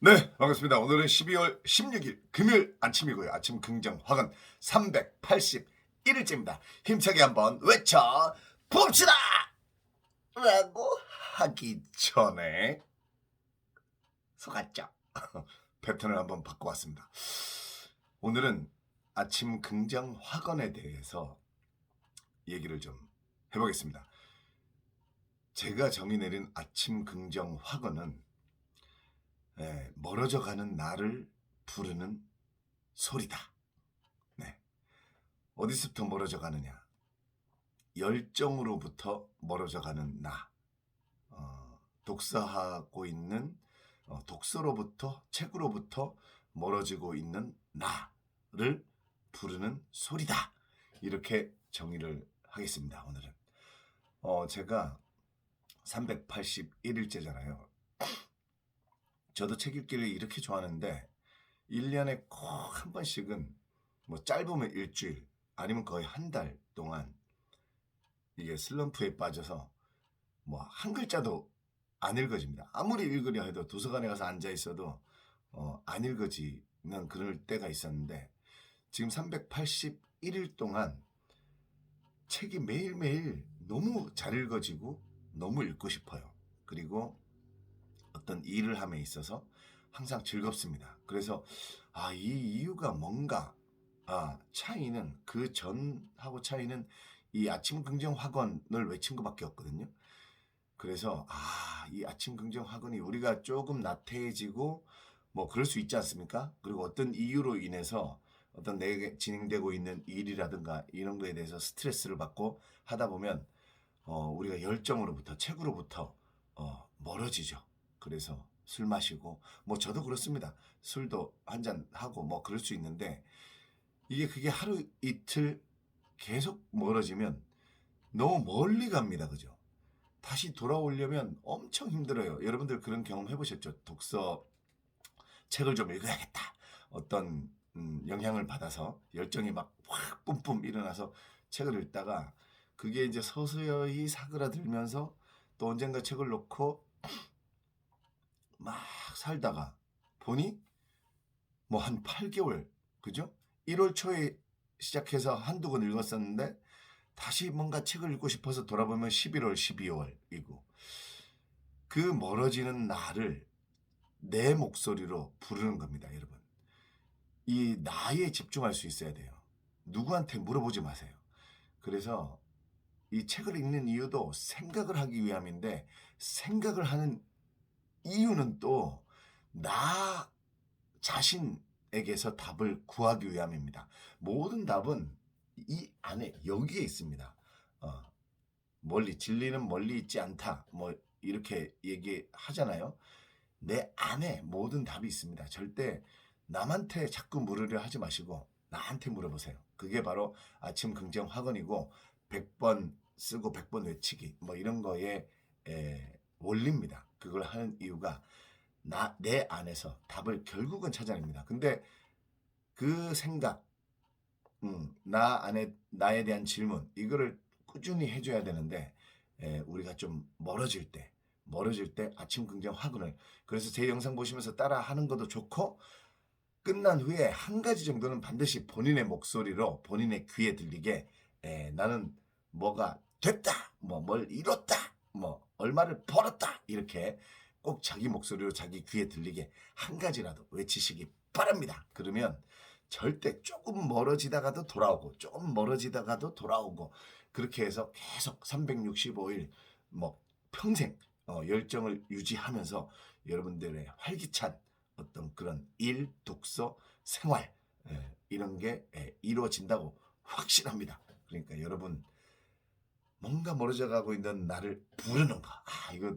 네, 반갑습니다. 오늘은 12월 16일 금요일 아침이고요. 아침 긍정 화근 381일째입니다. 힘차게 한번 외쳐 봅시다! 라고 하기 전에 속았죠. 패턴을 한번 바꿔왔습니다. 오늘은 아침 긍정 화건에 대해서 얘기를 좀 해보겠습니다. 제가 정의 내린 아침 긍정 화건은 예, 멀어져 가는 나를 부르는 소리다. 네. 어디서부터 멀어져 가느냐? 열정으로부터 멀어져 가는 나. 어, 독서하고 있는 어, 독서로부터 책으로부터 멀어지고 있는 나를 부르는 소리다. 이렇게 정의를 하겠습니다. 오늘은 어, 제가 381일째잖아요. 저도 책 읽기를 이렇게 좋아하는데 1년에 꼭 한 번씩은 뭐 짧으면 일주일 아니면 거의 한 달 동안 이게 슬럼프에 빠져서 뭐 한 글자도 안 읽어집니다. 아무리 읽으려 해도 도서관에 가서 앉아 있어도 어, 안 읽어지는 그럴 때가 있었는데 지금 381일 동안 책이 매일매일 너무 잘 읽어지고 너무 읽고 싶어요. 그리고 어떤 일을 함에 있어서 항상 즐겁습니다. 그래서 아, 이 이유가 뭔가 아, 차이는 그 전하고 차이는 이 아침 긍정 학원을 외친 것밖에 없거든요. 그래서 아, 이 아침 긍정 학원이 우리가 조금 나태해지고 뭐 그럴 수 있지 않습니까? 그리고 어떤 이유로 인해서 어떤 내게 진행되고 있는 일이라든가 이런 거에 대해서 스트레스를 받고 하다 보면 어, 우리가 열정으로부터 책으로부터 어, 멀어지죠. 그래서 술 마시고 뭐 저도 그렇습니다. 술도 한 잔 하고 뭐 그럴 수 있는데 이게 그게 하루 이틀 계속 멀어지면 너무 멀리 갑니다. 그죠? 다시 돌아오려면 엄청 힘들어요. 여러분들 그런 경험 해보셨죠? 독서 책을 좀 읽어야겠다. 어떤 음, 영향을 받아서 열정이 막 확 뿜뿜 일어나서 책을 읽다가 그게 이제 서서히 사그라들면서 또 언젠가 책을 놓고 막 살다가 보니 뭐 한 8개월 그죠? 1월 초에 시작해서 한두 권 읽었었는데 다시 뭔가 책을 읽고 싶어서 돌아보면 11월, 12월이고 그 멀어지는 나를 내 목소리로 부르는 겁니다, 여러분. 이 나에 집중할 수 있어야 돼요. 누구한테 물어보지 마세요. 그래서 이 책을 읽는 이유도 생각을 하기 위함인데 생각을 하는 이유는 또 나 자신에게서 답을 구하기 위함입니다. 모든 답은 이 안에 여기에 있습니다. 어, 멀리 진리는 멀리 있지 않다. 뭐 이렇게 얘기하잖아요. 내 안에 모든 답이 있습니다. 절대 남한테 자꾸 물으려 하지 마시고 나한테 물어보세요. 그게 바로 아침 긍정 학원이고 100번 쓰고 100번 외치기 뭐 이런 거에 에, 원리입니다. 그걸 하는 이유가 나 내 안에서 답을 결국은 찾아냅니다. 근데 그 생각, 음, 나 안에 나에 대한 질문 이거를 꾸준히 해줘야 되는데 에, 우리가 좀 멀어질 때, 멀어질 때 아침 긍정 화근을 그래서 제 영상 보시면서 따라 하는 것도 좋고 끝난 후에 한 가지 정도는 반드시 본인의 목소리로 본인의 귀에 들리게 에, 나는 뭐가 됐다, 뭐 뭘 이뤘다, 뭐 얼마를 벌었다 이렇게 꼭 자기 목소리로 자기 귀에 들리게 한 가지라도 외치시기 바랍니다. 그러면 절대 조금 멀어지다가도 돌아오고 조금 멀어지다가도 돌아오고 그렇게 해서 계속 365일 뭐 평생 어, 열정을 유지하면서 여러분들의 활기찬 어떤 그런 일, 독서, 생활 예, 이런 게 예, 이루어진다고 확신합니다. 그러니까 여러분 뭔가 멀어져 가고 있는 나를 부르는 거. 아, 이거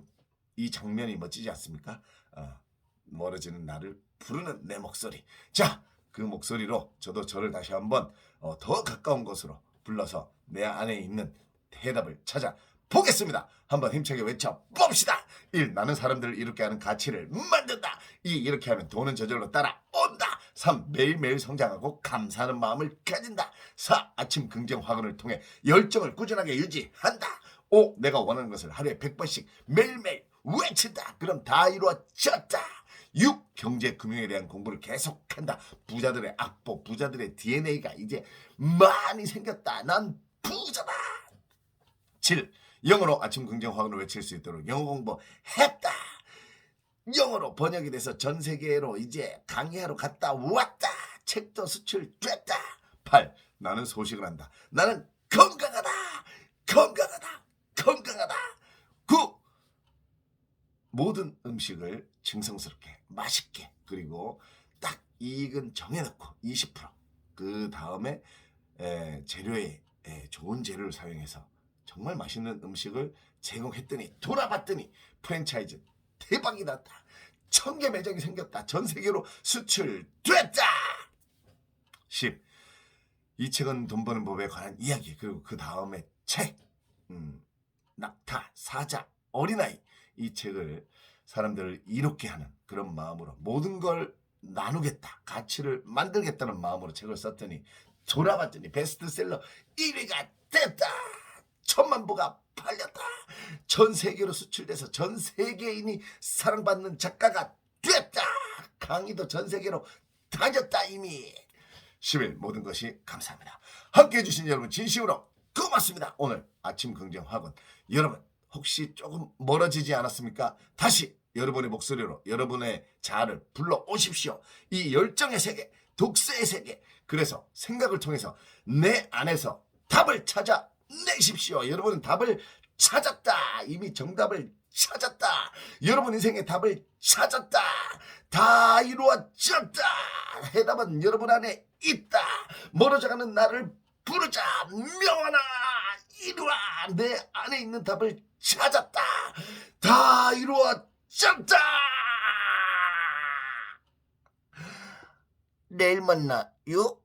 이 장면이 멋지지 않습니까? 어, 멀어지는 나를 부르는 내 목소리. 자, 그 목소리로 저도 저를 다시 한번 어, 더 가까운 곳으로 불러서 내 안에 있는 해답을 찾아 보겠습니다. 한번 힘차게 외쳐 봅시다. 1. 나는 사람들을 이렇게 하는 가치를 만든다. 2. 이렇게 하면 돈은 저절로 따라온다. 3. 매일매일 성장하고 감사하는 마음을 가진다. 4. 아침 긍정 화근을 통해 열정을 꾸준하게 유지한다. 5. 내가 원하는 것을 하루에 100번씩 매일매일 외친다. 그럼 다 이루어졌다. 6. 경제 금융에 대한 공부를 계속한다. 부자들의 악보, 부자들의 DNA가 이제 많이 생겼다. 난 부자다. 7. 영어로 아침 긍정 화근을 외칠 수 있도록 영어 공부했다. 영어로 번역이 돼서 전 세계로 이제 강의하러 갔다 왔다. 책도 수출됐다. 8. 나는 소식을 한다. 나는 건강하다. 건강하다. 건강하다. 9. 모든 음식을 정성스럽게 맛있게 그리고 딱 이익은 정해놓고 20%그 다음에 에, 재료에 에, 좋은 재료를 사용해서 정말 맛있는 음식을 제공했더니 돌아봤더니 프랜차이즈 대박이 났다. 천 개 매장이 생겼다. 전 세계로 수출됐다. 10. 이 책은 돈 버는 법에 관한 이야기 그리고 그 다음에 책 음, 낙타 사자 어린아이 이 책을 사람들을 이롭게 하는 그런 마음으로 모든 걸 나누겠다 가치를 만들겠다는 마음으로 책을 썼더니 돌아봤더니 베스트셀러 1위가 됐다 천만 부가 팔렸다 전 세계로 수출돼서 전 세계인이 사랑받는 작가가 됐다 강의도 전 세계로 다녔다 이미 10일 모든 것이 감사합니다. 함께 해 주신 여러분 진심으로 고맙습니다. 오늘 아침 긍정 학원 여러분 혹시 조금 멀어지지 않았습니까? 다시 여러분의 목소리로 여러분의 자아를 불러 오십시오. 이 열정의 세계, 독서의 세계. 그래서 생각을 통해서 내 안에서 답을 찾아 내십시오. 여러분은 답을 찾았다. 이미 정답을 찾았다. 여러분 인생의 답을 찾았다. 다 이루어졌다. 해답은 여러분 안에 있다. 멀어져가는 나를 부르자. 명하나 이루아. 내 안에 있는 답을 찾았다. 다 이루어졌다. 내일 만나요.